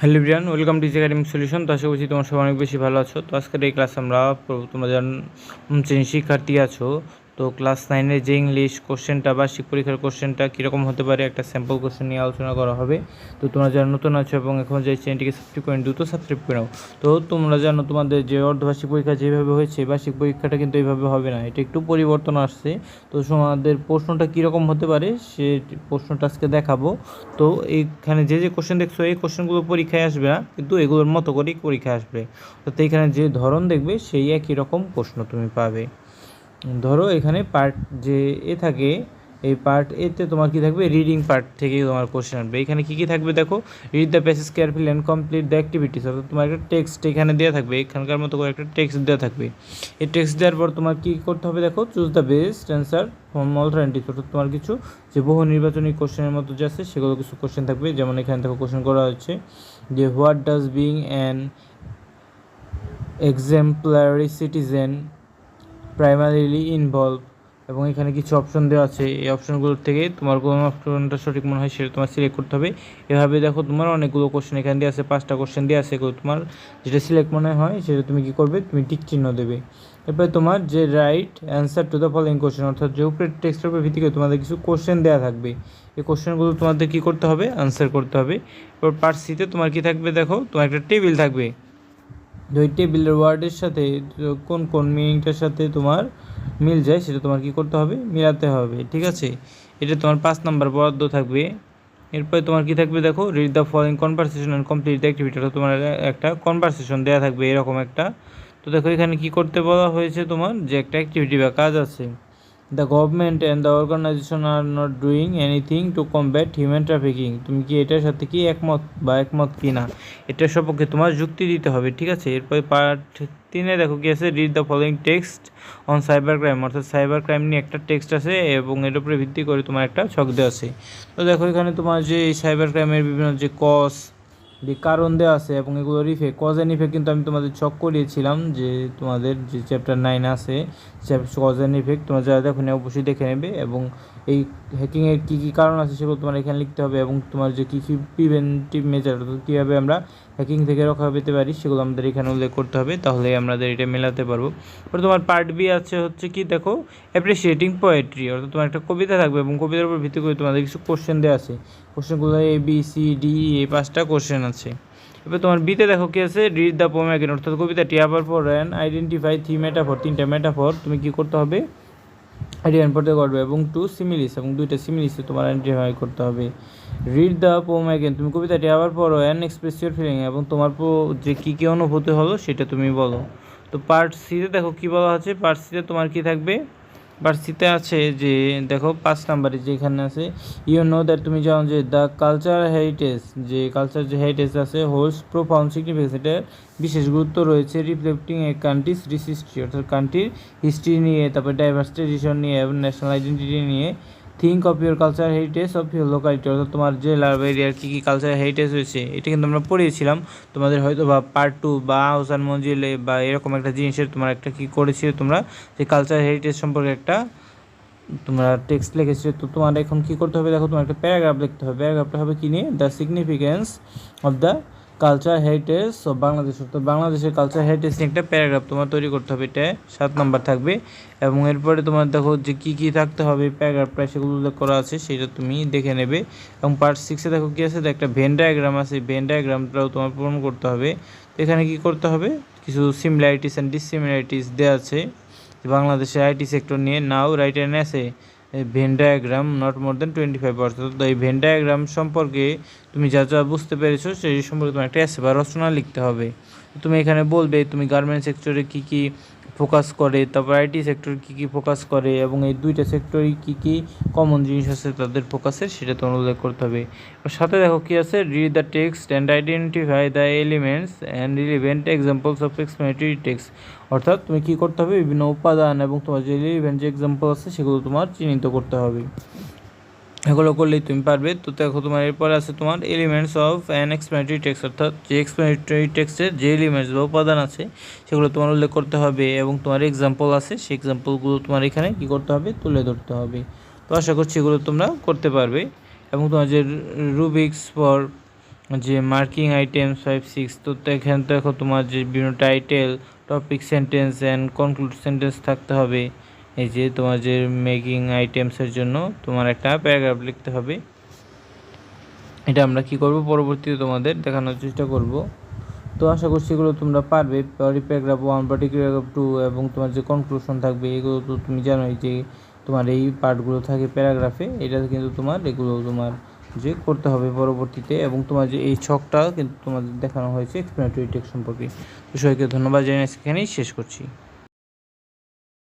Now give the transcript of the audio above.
Hello Brian welcome to academic solution তো আশা করছি তোমার সবাই অনেক বেশি ভালো আছো। তো আজকের এই ক্লাস আমরা তোমরা যেন শিক্ষার্থী আছো তো ক্লাস নাইনের যে ইংলিশ কোশ্চেনটা বার্ষিক পরীক্ষার কোশ্চেনটা কীরকম হতে পারে একটা স্যাম্পল কোশ্চেন নিয়ে আলোচনা করা হবে। তো তোমরা যারা নতুন আছো এবং এখন যে চ্যানেলটিকে সাবস্ক্রাইব করেন, দ্রুত সাবস্ক্রাইব করে নাও। তো তোমরা জানো তোমাদের যে অর্ধবার্ষিক পরীক্ষা যেভাবে হয়েছে, বার্ষিক পরীক্ষাটা কিন্তু এইভাবে হবে না। এটা একটু পরিবর্তন আসছে। তো তোমাদের প্রশ্নটা কীরকম হতে পারে সে প্রশ্নটা আজকে দেখাবো। তো এইখানে যে যে কোশ্চেন দেখছ, এই কোশ্চেনগুলো পরীক্ষায় আসবে না, কিন্তু এগুলোর মতো করেই পরীক্ষায় আসবে। তো এইখানে যে ধরন দেখবে, সেই একই রকম প্রশ্ন তুমি পাবে। ধরো এখানে পার্ট যে এ থাকে, এই পার্ট এতে তোমার কি থাকবে? রিডিং পার্ট থেকে তোমার কোশ্চেন আসবে। এখানে কি কি থাকবে দেখো? Read the passage careful and complete the activities অর্থাৎ তোমার একটা টেক্সট এখানে দেওয়া থাকবে, এখানকার মতো করে একটা টেক্সট দেওয়া থাকবে। এই টেক্সট দেওয়ার পর তোমার কি করতে হবে দেখো? Choose the best answer from alternative অর্থাৎ তোমার কিছু যে বহু নির্বাচনী কোশ্চেনের মতো যে আছে, সেগুলো কিছু কোশ্চেন থাকবে। যেমন এখানে দেখো কোশ্চেন করা হচ্ছে যে what does being an exemplary citizen primarily involve এবং এখানে কিছু অপশন দেওয়া আছে। এই অপশনগুলোর থেকে তোমার কোন অপশনটা সঠিক মনে হয় সেটা তোমার সিলেক্ট করতে হবে। এভাবে দেখো তোমার অনেকগুলো কোশ্চেন এখানে দেওয়া আছে, পাঁচটা কোশ্চেন দেওয়া আছে। এগুলো তোমার যেটা সিলেক্ট মনে হয় সেটা তুমি কি করবে? তুমি টিক চিহ্ন দেবে। এরপরে তোমার যে right answer to the following question অর্থাৎ যে উপরে টেক্সটের উপর ভিত্তি করে তোমাদের কিছু কোশ্চেন দেওয়া থাকবে। এই কোশ্চেনগুলো তোমাদের কী করতে হবে? আনসার করতে হবে। এরপর পার্ট সিতে তোমার কী থাকবে দেখো? তোমার একটা টেবিল থাকবে। ওই টেবিলের ওয়ার্ডের সাথে কোন কোন মিনিংটার সাথে তোমার মিল যায় সেটা তোমার কি করতে হবে? মিলাতে হবে, ঠিক আছে? এটা তোমার পাঁচ নাম্বার বরাদ্দ থাকবে। এরপরে তোমার কি থাকবে দেখো read the following conversation and complete activity তোমার একটা কনভারসেশন দেওয়া থাকবে, এরকম একটা। তো দেখো এখানে কি করতে বলা হয়েছে তোমার? যে একটা অ্যাক্টিভিটি বা কাজ আছে। The government and the organisation are not doing anything to combat human trafficking তুমি কি এটার সাথে কি একমত বা একমত কি না এটার সম্পর্কে তোমার যুক্তি দিতে হবে, ঠিক আছে? এরপরে পার্ট তিনে দেখো কি আছে read the following text on cyber crime অর্থাৎ সাইবার ক্রাইম নিয়ে একটা টেক্সট আছে এবং এর উপরে ভিত্তি করে তোমার একটা ছক দেওয়া আছে। তো দেখো এখানে তোমার যে সাইবার ক্রাইমের বিভিন্ন যে কস যে কারণ দেওয়া আছে এবং এগুলোর ইফেক্ট কজ ইফেক্ট কিন্তু আমি তোমাদের চক করিয়েছিলাম যে তোমাদের যে চ্যাপ্টার নাইন আছে কজ অ্যান্ড ইফেক্ট তোমরা যারা দেখো অবশ্যই দেখে নেবে এবং এই হ্যাকিংয়ের কী কী কারণ আছে সেগুলো তোমার এখানে লিখতে হবে এবং তোমার যে কী কী প্রিভেন্টিভ মেজার অর্থাৎ কীভাবে আমরা হ্যাকিং থেকে রক্ষা পেতে পারি সেগুলো আমাদের এখানে উল্লেখ করতে হবে, তাহলে আমাদের এটা মেলাতে পারব। এবার তোমার পার্ট বি আছে হচ্ছে কি, দেখো অ্যাপ্রিসিয়েটিং পোয়েট্রি অর্থাৎ তোমার একটা কবিতা থাকবে এবং কবিতার উপর ভিত্তি করে তোমাদের কিছু কোশ্চেন দেওয়া আছে। কোশ্চেনগুলো এ বি সি ডি এই পাঁচটা কোশ্চেন আছে। এবার তোমার বিতে দেখো কি আছে রিড দ্য পোম অর্থাৎ কবিতাটি আবার পর অ্যান আইডেন্টিফাই থ্রি মেটাফর তিনটা মেটাফর তুমি কি করতে হবে? আইডেন্টিফাই করবে এবং টু সিমিলিস এবং দুইটা সিমিলিসে তোমার আইডেন্টিফাই করতে হবে। রিড দ্য পোম অ্যাগেন তুমি কবিতাটি আবার পড়ো অ্যান্ড এক্সপ্রেস ইউর ফিলিং এবং তোমার যে কী কী অনুভূতি হলো সেটা তুমি বলো। তো পার্ট সিতে দেখো কী বলা হচ্ছে পার্ট সিতে তোমার কী থাকবে? বার্সিতে আছে যে, দেখো পাঁচ নাম্বারে যেখানে আছে ইউ নো দ্যাট তুমি জানো যে দ্য কালচার হেরিটেজ যে কালচার যে হেরিটেজ আছে হোলস প্রোফাউন্ড সিগনিফিকেন্স এটার বিশেষ গুরুত্ব রয়েছে reflecting a country's rich history অর্থাৎ কান্ট্রির হিস্ট্রি নিয়ে, তারপরে ডাইভার্স ট্রেডিশন নিয়ে, এবং ন্যাশনাল আইডেন্টিটি নিয়ে think of your culture heritage of your locality অর্থাৎ তোমার যে লাভ এরিয়ার কী কী কালচার হেরিটেজ হয়েছে এটা কিন্তু আমরা পড়িয়েছিলাম। তোমাদের হয়তো বা পার্ট টু বা হাউসান মঞ্জিলে বা এরকম একটা জিনিসের তোমার একটা কী করেছিলে তোমরা, যে কালচার হেরিটেজ সম্পর্কে একটা তোমরা টেক্সট লিখেছিলে। তো তোমার এখন কী করতে হবে? দেখো তোমার একটা প্যারাগ্রাফ লিখতে হবে। প্যারাগ্রাফটা হবে কি নিয়ে? The significance of the culture heritage of Bangladesh তো বাংলাদেশের কালচার হেরিটেজ নিয়ে একটা প্যারাগ্রাফ তোমার তৈরি করতে হবে, এটা সাত নম্বর থাকবে। এবং এরপরে তোমার দেখো যে কী কী থাকতে হবে প্যারাগ্রাফটা সেগুলো উল্লেখ করা আছে, সেটা তুমি দেখে নেবে। এবং পার্ট সিক্সে দেখো কী আছে, একটা ভেন ডায়াগ্রাম আছে ভেন ডায়াগ্রামটাও তোমার পূরণ করতে হবে। এখানে কি করতে হবে? কিছু সিমিলারিটিস অ্যান্ড ডিসিমিলারিটিস দেওয়া আছে। বাংলাদেশের আইটি সেক্টর নিয়ে now write and essay venn diagram not more than twenty five percent তো এই ভেন ডায়াগ্রাম সম্পর্কে তুমি যা যা বুঝতে পেরেছ, সেই সম্পর্কে তোমার একটা এসে বা রচনা লিখতে হবে। তুমি এখানে বলবে, তুমি গার্মেন্ট সেক্টরে কী কী ফোকাস করে তারপর আইটি সেক্টর কী কী ফোকাস করে, এবং এই দুইটা সেক্টরে কী কী কমন জিনিস আছে তাদের ফোকাসের সেটা তোমার উল্লেখ করতে হবে। সাথে দেখো কী আছে? Read the text and identify the elements and relevant examples of explanatory text অর্থাৎ তুমি কী করতে হবে? বিভিন্ন উপাদান এবং তোমার যে রিলিভেন্ট যে এক্সাম্পল আছে, সেগুলো তোমার চিহ্নিত করতে হবে। এগুলো করলেই তুমি পারবে। তো দেখো তোমার এরপরে আছে তোমার elements of an explanatory text অর্থাৎ যে এক্সপ্লেনেটরি টেক্সটের যে এলিমেন্টস বা উপাদান আছে, সেগুলো তোমার উল্লেখ করতে হবে এবং তোমার এক্সাম্পল আছে, সেই এক্সাম্পলগুলো তোমার এখানে কী করতে হবে? তুলে ধরতে হবে। তো আশা করছি এগুলো তোমরা করতে পারবে। এবং তোমার যে রুবিক্স ফর যে মার্কিং আইটেম ফাইভ সিক্স তো এখানে দেখো তোমার যে বিভিন্ন title topic sentence and conclude sentence থাকতে হবে। এই যে তোমার যে মেকিং আইটেমসের জন্য তোমার একটা প্যারাগ্রাফ লিখতে হবে। এটা আমরা কি করব? পরবর্তীতে তোমাদের দেখানোর চেষ্টা করব। তো আশা করছি এগুলো তোমরা পারবে। Paragraph one body paragraph two এবং তোমার যে কনক্লুশন থাকবে, এগুলো তো তুমি জানোই যে তোমার এই পার্টগুলো থাকে প্যারাগ্রাফে এটা কিন্তু তোমার, এগুলো তোমার যে করতে হবে পরবর্তীতে এবং তোমার যে এই ছকটা কিন্তু তোমাদের দেখানো হয়েছে এক্সপ্লেনেটরি টেক্সট সম্পর্কে। তো সবাইকে ধন্যবাদ জানিয়ে এখানেই শেষ করছি।